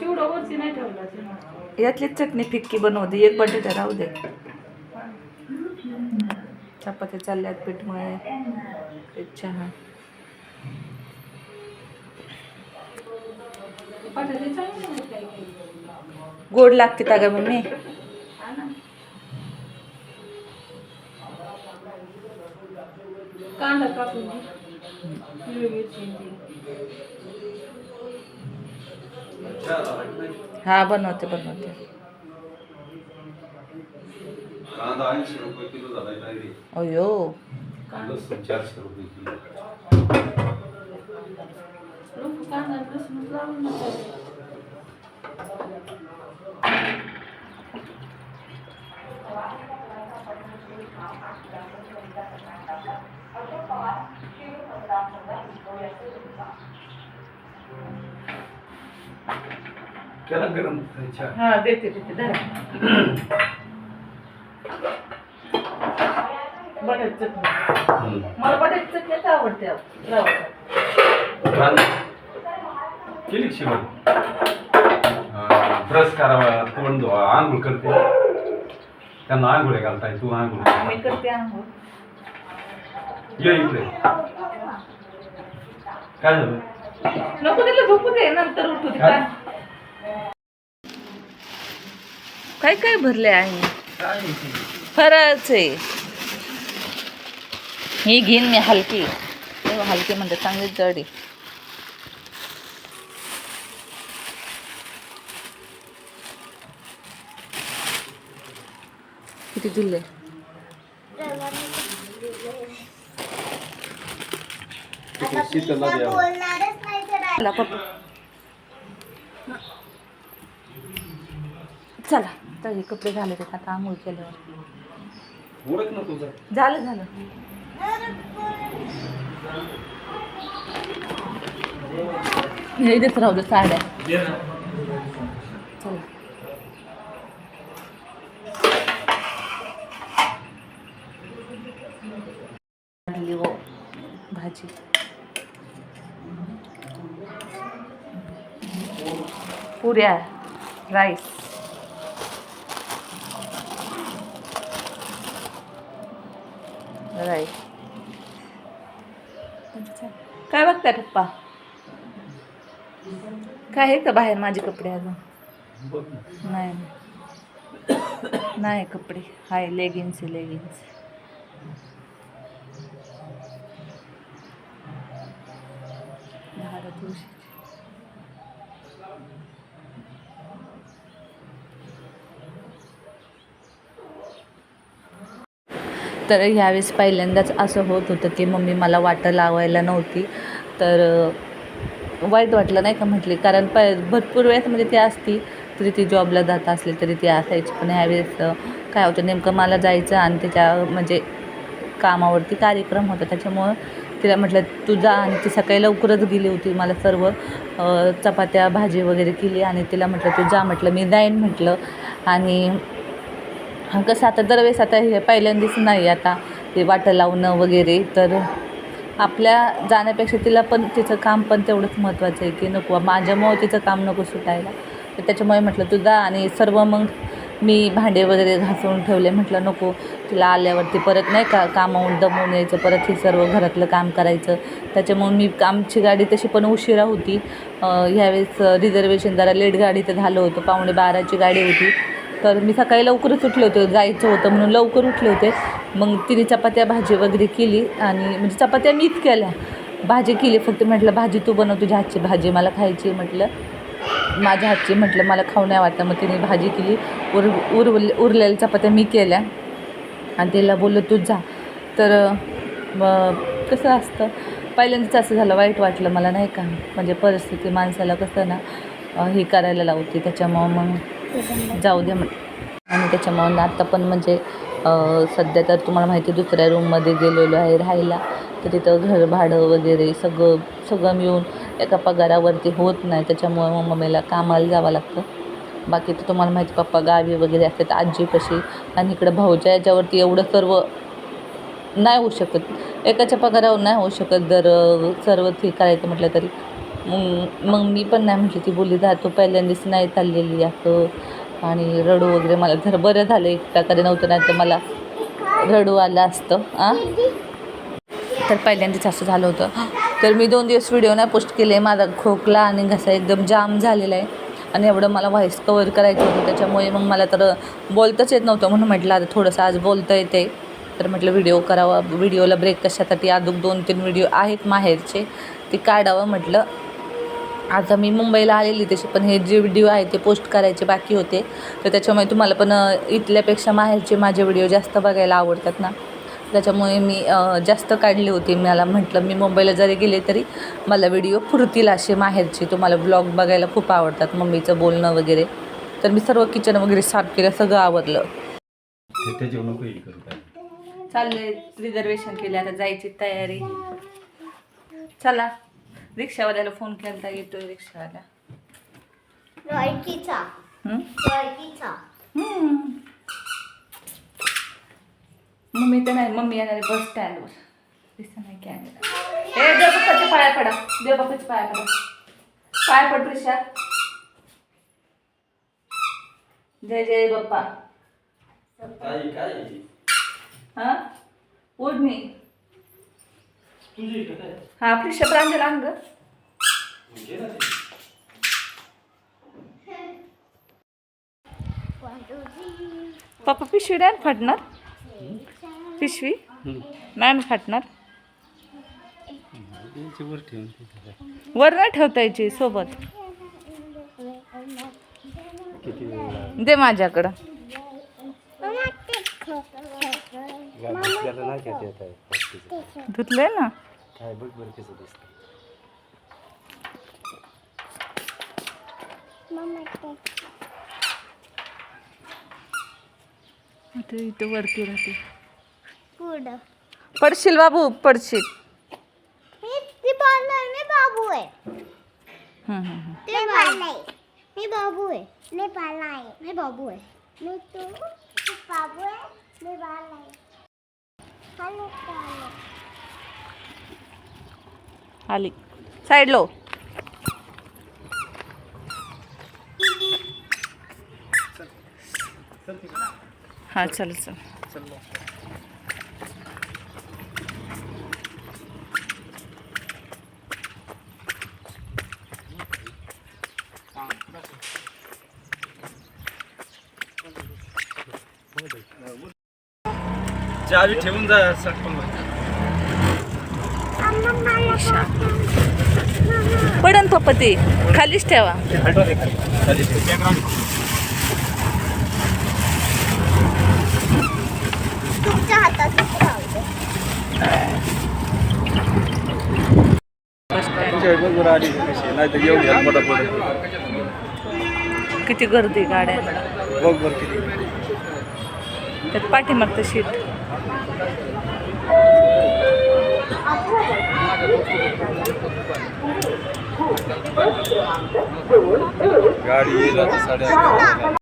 चिवडा वरती नाही ठेवला असेल. यातलीच चटणी फिक्की बनवते एक बटाटा राहू दे चपात्या चालल्यात पीठमुळे चहा. गोड लागते का ग मम्मी. कांदा कापून हा बनवते बनवते. अयो चारशे रुपये किलो. केला गरम हा देते देते धरा. बटाट चटणी. हम्म. मला चटणी आता आवडते केली शिवाय ब्रश करावा तोंड धुवा आंघोळ करते. त्यांना आंघोळे घालताय तू आंघोळ. मी करते आंघोळ. ये इकडे. काय झालं? नको तिला झोपू दे नंतर उठू दे. काय? काय भरले आहे? फराळच आहे. ही घेईन मी हलकी. हलकी म्हणजे चांगली जड. आहे किती दिले? चला. तर हे कपडे झाले ते आता आंघोळ केल्यावर. ओळख ना तुझं. झालं झालं. इथेच राहू दे साड्या. चला. हो भाजी. पुऱ्या राईस. काय बघताय पप्पा? काय आहे का बाहेर माझे कपडे अजून? नाही. नाही कपडे. हाय लेगिन्स आहे लेगिन्स झाडं तर ह्यावेळेस पहिल्यांदाच असं होत होतं की मम्मी मला वाटं लावायला नव्हती. तर वाईट वाटलं नाही का म्हटली? कारण प भरपूर वेळेस म्हणजे ती असती तरी ती जॉबला जात असली तरी ती असायची. पण ह्यावेळेस काय होतं नेमकं मला जायचं आणि त्याच्या म्हणजे कामावरती कार्यक्रम होता. त्याच्यामुळं तिला म्हटलं तू जा आणि ती सकाळी लवकरच गेली होती. मला सर्व चपात्या भाजी वगैरे केली आणि तिला म्हटलं तू जा म्हटलं. मी जाईन म्हटलं. आणि कसं आता दरवेळेस आता हे पहिल्यांदाच नाही आता ते वाटं लावणं वगैरे तर आपल्या जाण्यापेक्षा तिला पण तिचं काम पण तेवढंच महत्त्वाचं आहे की नको माझ्यामुळं तिचं काम नको सुटायला. तर त्याच्यामुळे म्हटलं तू जा आणि सर्व मग मी भांडे वगैरे घासून ठेवले. म्हटलं नको तिला आल्यावरती परत नाही का कामावून दमवून यायचं परत हे सर्व घरातलं काम करायचं. त्याच्यामुळे मी आमची गाडी तशी पण उशिरा होती. ह्यावेळेस रिझर्वेशन जरा लेट गाडी तर झालं होतं पावणे बाराची गाडी होती. तर मी सकाळी लवकरच उठले होते जायचं होतं म्हणून लवकर उठले होते. मग तिने चपात्या भाजी वगैरे केली आणि म्हणजे चपात्या मीच केल्या. भाजी केली फक्त म्हटलं भाजी तू बनव तुझ्या हातची भाजी मला खायची म्हटलं. माझ्या हातची म्हटलं मला खाऊ नाही वाटतं. मग तिने भाजी केली उर उर उरलेल्या चपात्या मी केल्या. आणि तिला बोललं तू जा. तर मग कसं असतं पहिल्यांदाच असं झालं वाईट वाटलं मला नाही का? म्हणजे परिस्थिती माणसाला कसं ना हे करायला लावते त्याच्यामुळं मग जाऊ दे म्हण. आणि त्याच्यामुळं आत्ता पण म्हणजे सध्या तर तुम्हाला माहिती दुसऱ्या रूममध्ये गेलेलो आहे राहायला. तर तिथं घर भाडं वगैरे सगळं सगळं मिळून एका पगारावरती होत नाही. त्याच्यामुळं मग मम्मीला कामाला जावं लागतं. बाकी तर तुम्हाला माहिती पप्पा गावी वगैरे असतात आजीपाशी आणि इकडं भाऊच्या याच्यावरती एवढं सर्व नाही होऊ शकत. एकाच्या पगारावर नाही होऊ शकत. जर सर्व ठीक करायचं म्हटलं तरी. मग मग मी पण नाही म्हटली ती बोलली जा तू पहिल्यांदाच नाही चाललेली असं. आणि रडू वगैरे मला जर बरं झालं एकटा कधी नव्हतं नाही तर मला रडू आलं असतं आ? तर पहिल्यांदाच असं झालं होतं. तर मी दोन दिवस व्हिडिओ नाही पोस्ट केले माझा खोकला आणि घसा एकदम जाम झालेला आहे. आणि एवढं मला व्हॉईस कवर करायचं होतं त्याच्यामुळे मग मला तर बोलतंच येत नव्हतं म्हणून म्हटलं आता थोडंसं आज बोलता येते. तर म्हटलं व्हिडिओ करावा व्हिडिओला ब्रेक कशासाठी? अजून दोन तीन व्हिडिओ आहेत माहेरचे ते काढावं म्हटलं. आता मी मुंबईला आलेली तशी पण हे जे व्हिडिओ आहे ते पोस्ट करायचे बाकी होते. तर त्याच्यामुळे तुम्हाला पण इथल्यापेक्षा माहेरचे माझे व्हिडिओ जास्त बघायला आवडतात ना. त्याच्यामुळे मी जास्त काढली होती. मला म्हटलं मी मुंबईला जरी गेले तरी मला व्हिडिओ पुरतील असे माहेरचे. तुम्हाला ब्लॉग बघायला खूप आवडतात मम्मीचं बोलणं वगैरे. तर मी सर्व किचन वगैरे साफ केलं सगळं आवरलं. काय? चाललंय रिझर्वेशन केले आता जायची तयारी. चला. रिक्षावाल्याला फोन केला येतोय रिक्षावाला. हं? हम्म. मम्मी तर नाही मम्मी येणार आहे बस स्टँडवर. दिसत नाही कॅमेरा ए देवबापाच्या पाया पडा देवबापाच्या पाया पडा. पाय पड प्रिशा जय जय बाप्पा. काय काय? हा? ओढणी हा आपली प्रांजल अंग पप्पा पिशवी नाही फाटणार. पिशवी. नाही फाटणार. वर नाही ठेवता यायची सोबत. दे माझ्याकडं. आहे धुतलंय ना? काय बघ बरं कसं दिसतं आता इथं वरती राहते. पुढं. पडशील बाबू पडशील. मी ती मी बाबू आहे. हम्म, हम्म, हम्म. ते बाल आहे मी बाबू आहे. मी बाल आहे. मी बाबू आहे. मी तू तू बाबू आहे. मी बाल आहे. हॅलो हॅलो आली साईड लो. हा चल चल. चावी ठेवून जा सटकन पडन पप्पा ते खालीच ठेवा. किती गर्दी गाड्या. बघ बरं किती. त्यात पाठीमागचं शीट गाडी येईल आता साडे अकरा